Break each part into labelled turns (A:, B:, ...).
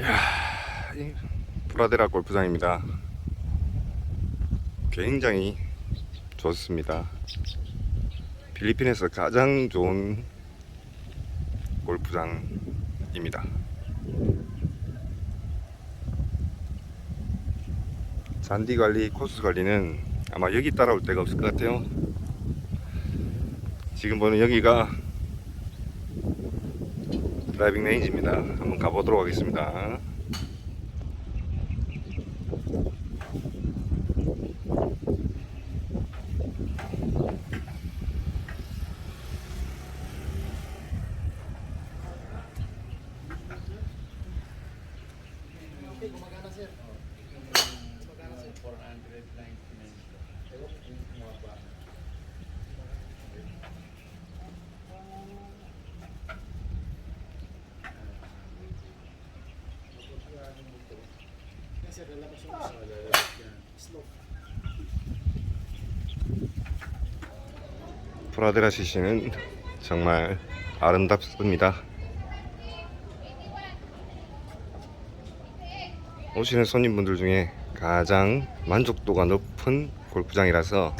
A: 이야, 이 프라데라 골프장입니다. 굉장히 좋습니다. 필리핀에서 가장 좋은 골프장입니다. 잔디 관리, 코스 관리는 아마 여기 따라올 데가 없을 것 같아요. 지금 보는 여기가 드라이빙 레인지입니다. 한번 가보도록 하겠습니다. 프라데라 CC는 정말 아름답습니다. 오시는 손님분들 중에 가장 만족도가 높은 골프장이라서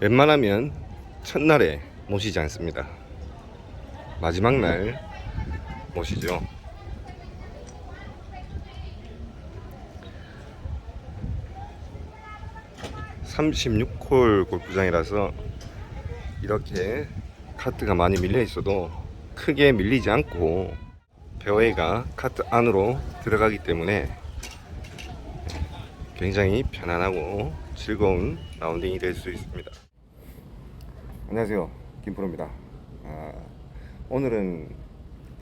A: 웬만하면 첫날에 모시지 않습니다. 마지막 날 모시죠. (36홀) 골프장이라서 이렇게 카트가 많이 밀려 있어도 크게 밀리지 않고 페어웨이가 카트 안으로 들어가기 때문에 굉장히 편안하고 즐거운 라운딩이 될 수 있습니다. 안녕하세요. 김프로입니다. 아, 오늘은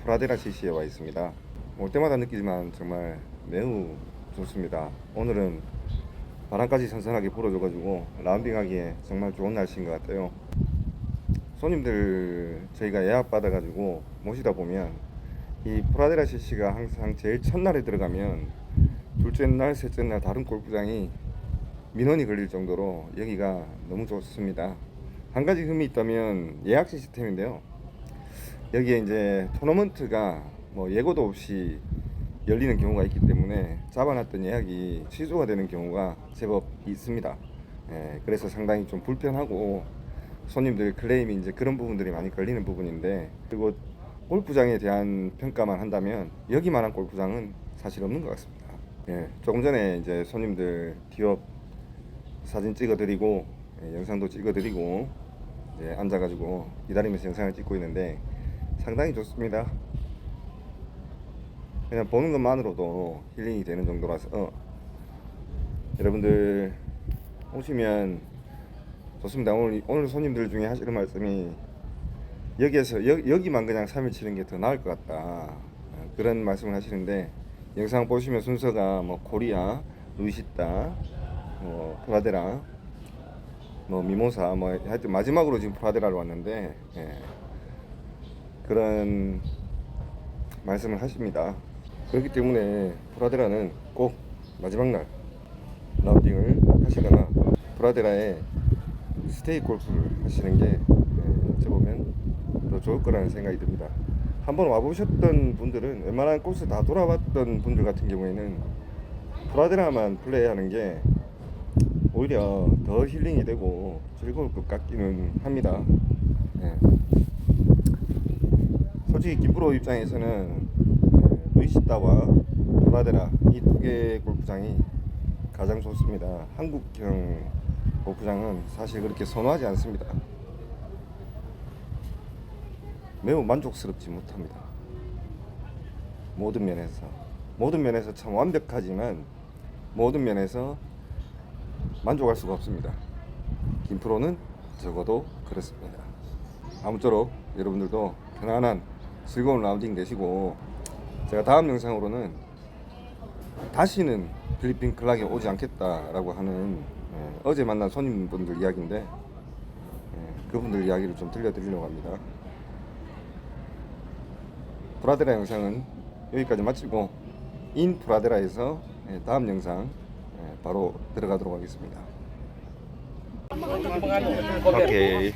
A: 프라데라 CC에 와 있습니다. 올 때마다 느끼지만 정말 매우 좋습니다. 오늘은 바람까지 선선하게 불어줘가지고 라운딩하기에 정말 좋은 날씨인 것 같아요. 손님들 저희가 예약 받아가지고 모시다 보면 이 프라데라 CC가 항상 제일 첫날에 들어가면 둘째 날, 셋째 날 다른 골프장이 민원이 걸릴 정도로 여기가 너무 좋습니다. 한 가지 흠이 있다면 예약 시스템인데요. 여기에 이제 토너먼트가 뭐 예고도 없이 열리는 경우가 있기 때문에 잡아놨던 예약이 취소가 되는 경우가 제법 있습니다. 예, 그래서 상당히 좀 불편하고 손님들 클레임이 이제 그런 부분들이 많이 걸리는 부분인데 그리고 골프장에 대한 평가만 한다면 여기만한 골프장은 사실 없는 것 같습니다. 예, 조금 전에 이제 손님들 디업 사진 찍어드리고 예, 영상도 찍어드리고 이제 앉아가지고 기다리면서 영상을 찍고 있는데 상당히 좋습니다. 그냥 보는 것만으로도 힐링이 되는 정도라서 어, 여러분들 오시면 좋습니다. 오늘 오늘 손님들 중에 하시는 말씀이 여기에서 여, 여기만 그냥 3일 치는 게 더 나을 것 같다 어, 그런 말씀을 하시는데 영상 보시면 순서가 뭐 코리아, 루이시타, 뭐 프라데라, 뭐 미모사, 뭐 하여튼 마지막으로 지금 프라데라로 왔는데 예, 그런 말씀을 하십니다. 그렇기 때문에 프라데라는 꼭 마지막 날 라운딩을 하시거나 프라데라에 스테이 골프를 하시는 게 예, 어찌 보면 더 좋을 거라는 생각이 듭니다. 한번 와보셨던 분들은 웬만한 코스 다 돌아봤던 분들 같은 경우에는 프라데라만 플레이하는 게 오히려 더 힐링이 되고 즐거울 것 같기는 합니다. 예. 솔직히 김프로 입장에서는 루이시타와 프라데라 이 두 개의 골프장이 가장 좋습니다. 한국형 골프장은 사실 그렇게 선호하지 않습니다. 매우 만족스럽지 못합니다. 모든 면에서 모든 면에서 참 완벽하지만 모든 면에서 만족할 수가 없습니다. 김 프로는 적어도 그렇습니다. 아무쪼록 여러분들도 편안한 즐거운 라운딩 되시고 제가 다음 영상으로는 다시는 필리핀 클락에 오지 않겠다라고 하는 예, 어제 만난 손님분들 이야기인데 예, 그분들 이야기를 좀 들려드리려고 합니다. 브라데라 영상은 여기까지 마치고 인 브라데라에서 예, 다음 영상 예, 바로 들어가도록 하겠습니다. 오케이.